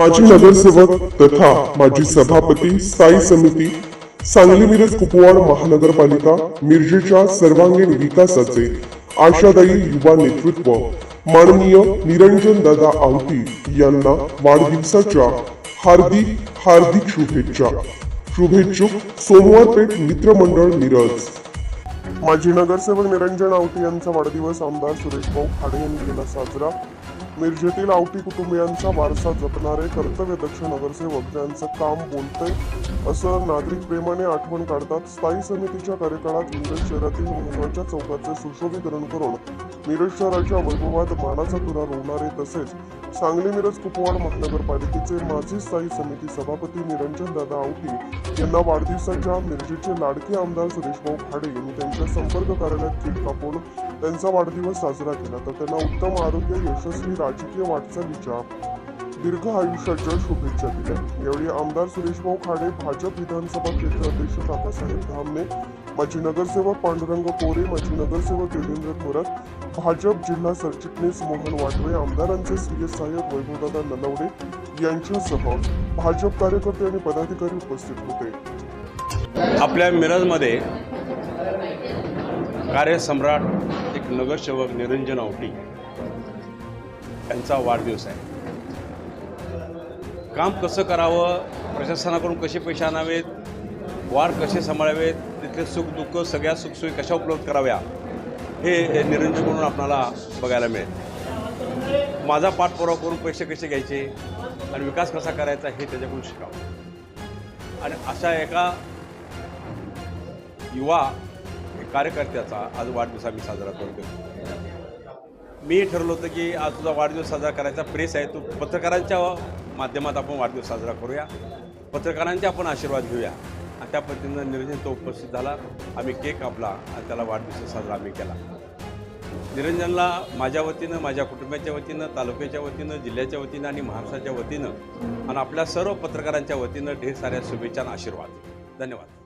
माजी नगरसेवक तथा माजी सभापती स्थायी समिती सांगली मिरज कुपवाड महानगरपालिका मिरजेच्या सर्वांगीण विकासाचे आशादायी युवा नेतृत्व माननीय निरंजन दादा आवटी यांना वाढदिवसाच्या हार्दिक हार्दिक शुभेच्छा. शुभेच्छुक सोमवार पेठ मित्रमंडळ मिरज. माजी नगरसेवक निरंजन आवटी यांचा वाढदिवस आमदार सुरेश भाऊ खाडे यांनी केला साजरा. मिरजेतील आवटी कुटुंबियांचा वारसा जपणारे कर्तव्यदक्ष नगरसेवक ज्यांचं काम बोलतंय असं नागरिक प्रेमाने आठवण काढतात. स्थायी समितीच्या कार्यकाळात मिरज शहरातील महत्त्वाच्या चौकाचे सुशोभीकरण करून मिरज शहराच्या वैभवात मानाचा तुरा रोवणारे तसेच सांगली मिरज कुपवाड महानगरपालिकेचे माजी स्थायी समिती सभापती निरंजन दादा आवटी यांना वाढदिवसाच्या मिरजेचे लाडके आमदार सुरेशभाऊ खाडे यांनी त्यांच्या संपर्क कार्यालयात केक कापून त्यांचा वाढदिवस साजरा केला. तर त्यांना उत्तम आरोग्य यशस्वी राजकीय वाटचालीच्या दीर्घ आयुष्याच्या शुभेच्छा दिल्या. यावेळी आमदार सुरेशभाऊ खाडे भाजप विधानसभा क्षेत्र अध्यक्ष काकासाहेब धामणे माजी नगरसेवक पांडुरंग कोरे माजी नगरसेवक योगेंद्र थोरात भाजप जिल्हा सरचिटणीस मोहन वाटवे आमदारांचे सीए सहाय्यक वैभवदादा नलवडे यांच्यासह भाजप कार्यकर्ते आणि पदाधिकारी उपस्थित होते. आपल्या मिरजमध्ये कार्यसम्राट एक नगरसेवक निरंजन आवटी यांचा वाढदिवस आहे. काम कसं करावं प्रशासनाकडून कसे पैसे आणावेत वाढ कसे सांभाळावेत सुख दुःख सगळ्या सुखसोयी कशा उपलब्ध कराव्या हे निरंजनकडून आपणाला बघायला मिळेल. माझा पाठपुरावा करून पैसे कसे घ्यायचे आणि विकास कसा करायचा हे त्याच्याकडून शिकावं. आणि अशा एका युवा कार्यकर्त्याचा आज वाढदिवस आम्ही साजरा करतो मी ठरलो होतं की आज तुझा वाढदिवस साजरा करायचा प्रेस आहे तो पत्रकारांच्या माध्यमात आपण वाढदिवस साजरा करूया. पत्रकारांचे आपण आशीर्वाद घेऊया. आणि त्या पद्धतीनं निरंजन तो उपस्थित झाला. आम्ही केक कापला आणि त्याला वाढदिवस साजरा आम्ही केला. निरंजनला माझ्या वतीनं माझ्या कुटुंबाच्या वतीनं तालुक्याच्या वतीनं जिल्ह्याच्या वतीनं आणि महाराष्ट्राच्या वतीनं आणि आपल्या सर्व पत्रकारांच्या वतीनं ढेर साऱ्या शुभेच्छा आणि आशीर्वाद. धन्यवाद.